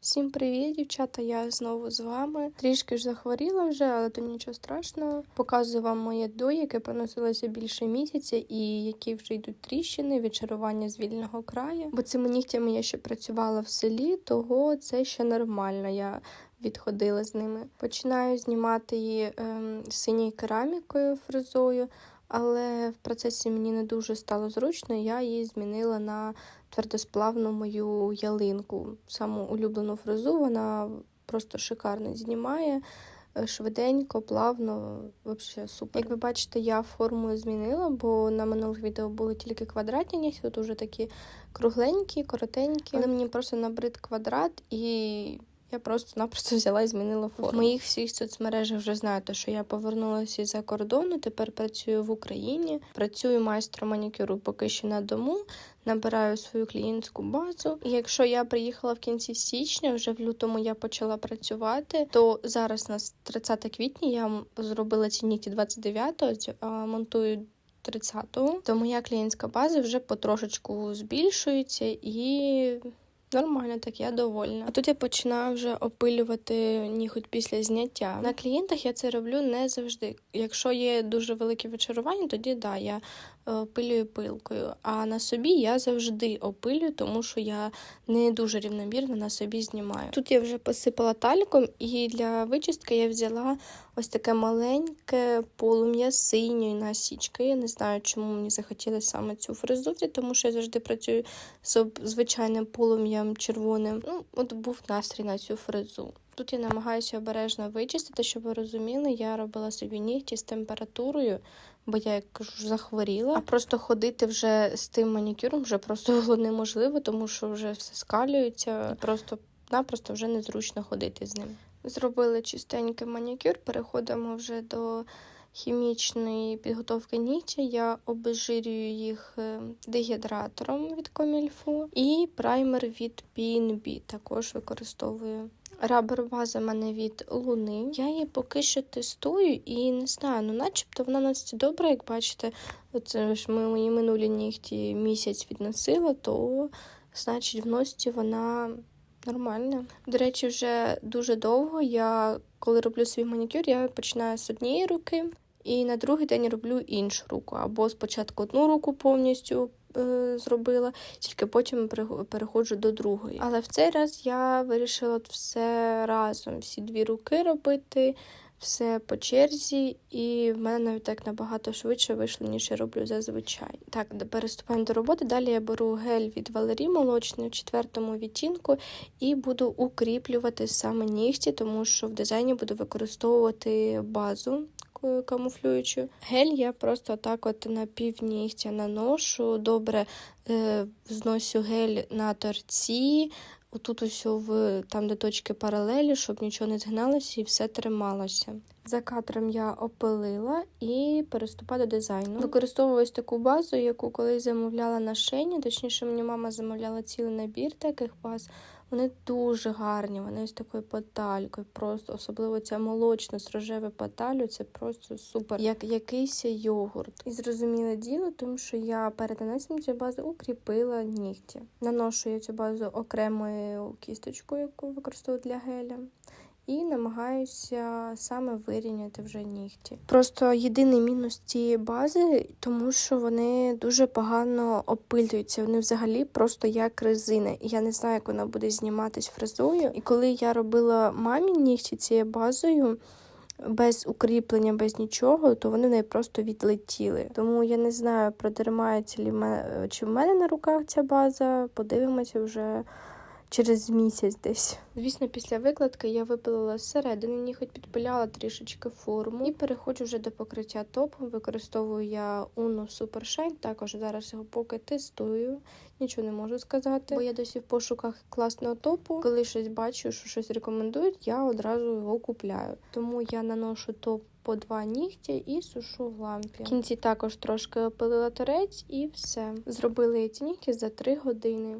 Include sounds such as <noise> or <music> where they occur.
Всім привіт, дівчата! Я знову з вами. Трішки ж захворіла вже, але то нічого страшного. Показую вам моє до, яке проносилося більше місяця, і які вже йдуть тріщини, відчарування з вільного краю. Бо цими нігтями я ще працювала в селі, того це ще нормально. Я відходила з ними. Починаю знімати її ем, синьою керамікою фрезою. Але в процесі мені не дуже стало зручно, я її змінила на твердосплавну мою ялинку. Саму улюблену фрезу, вона просто шикарно знімає. е, Швиденько, плавно, взагалі супер. Як ви бачите, я форму змінила, бо на минулих відео були тільки квадратні нігті, тут уже такі кругленькі, коротенькі. Але мені просто набрид квадрат і. Я просто-напросто <laughs> взяла і змінила форму. В моїх всіх соцмережах вже знаєте, що я повернулася із-за кордону. Тепер працюю в Україні. Працюю майстром манікюру поки що на дому. Набираю свою клієнтську базу. І якщо я приїхала в кінці січня, вже в лютому я почала працювати, то зараз у нас 30 квітня я зробила ці нігті 29-го, монтую 30-го. То моя клієнтська база вже потрошечку збільшується і Нормально, так я довольна. А тут я починаю вже опилювати ніготь після зняття. На клієнтах я це роблю не завжди. Якщо є дуже велике вичарування, тоді да, я е, опилюю пилкою. А на собі я завжди опилюю, тому що я не дуже рівномірно на собі знімаю. Тут я вже посипала тальком, і для вичистки я взяла ось таке маленьке полум'я синьої насічки. Я не знаю, чому мені захотілося саме цю фрезу, тому що я завжди працюю з звичайним полум'ям червоним. Ну, от був настрій на цю фрезу. Тут я намагаюся обережно вичистити, щоб ви розуміли, я робила собі нігті з температурою, бо я як кажу, захворіла. А просто ходити вже з тим манікюром вже просто було <laughs> неможливо, тому що вже все скалюється, просто напросто вже незручно ходити з ним. Зробили чистенький манікюр, переходимо вже до хімічної підготовки нігтя. Я обезжирюю їх е, дегідратором від Комільфу і праймер від PNB також використовую. Рабер база в мене від Луни. Я її поки що тестую і не знаю, ну начебто вона носиться добре, як бачите, оце ж ми мої минулі нігті місяць відносила, то значить в носці вона нормальна. До речі, вже дуже довго я, коли роблю свій манікюр, я починаю з однієї руки. І на другий день роблю іншу руку. Або спочатку одну руку повністю е, зробила, тільки потім переходжу до другої. Але в цей раз я вирішила все разом, всі дві руки робити, все по черзі, і в мене навіть так набагато швидше вийшло, ніж я роблю зазвичай. Так, переступаємо до роботи. Далі я беру гель від Валерій молочний у четвертому відтінку і буду укріплювати саме нігті, тому що в дизайні буду використовувати базу к- камуфлюючу. Гель я просто так от на півнігтя наношу, добре е, зносю гель на торці, отут ось в там, де точки паралелі, щоб нічого не згналося і все трималося. За кадром я опилила і переступаю до дизайну. Використовую таку базу, яку колись замовляла на шені. Точніше, мені мама замовляла цілий набір таких баз. Вони дуже гарні, вони ось такою поталькою, просто особливо ця молочна з рожевою поталю, це просто супер, як якийсь йогурт. І зрозуміле діло, тому що я перед нанесенням цієї бази укріпила нігті. Наношу я цю базу окремою кісточкою, яку використовую для геля. І намагаюся саме вирівняти вже нігті. Просто єдиний мінус цієї бази, тому що вони дуже погано опилюються. Вони взагалі просто як резина. І я не знаю, як вона буде зніматись фрезою. І коли я робила мамі нігті цією базою. Без укріплення, без нічого, то вони в неї просто відлетіли. Тому я не знаю, продермається лі в чи в мене на руках ця база. Подивимося вже через місяць десь. Звісно, після викладки я випилила зсередини ніготь, підпиляла трішечки форму і переходжу вже до покриття топом. Використовую я Uno Super Shine, також зараз його поки тестую. Нічого не можу сказати, бо я досі в пошуках класного топу. Коли щось бачу, що щось рекомендують, я одразу його купляю. Тому я наношу топ по два нігті і сушу в лампі. В кінці також трошки опилила торець і все. Зробили я ці нігті за 3 години.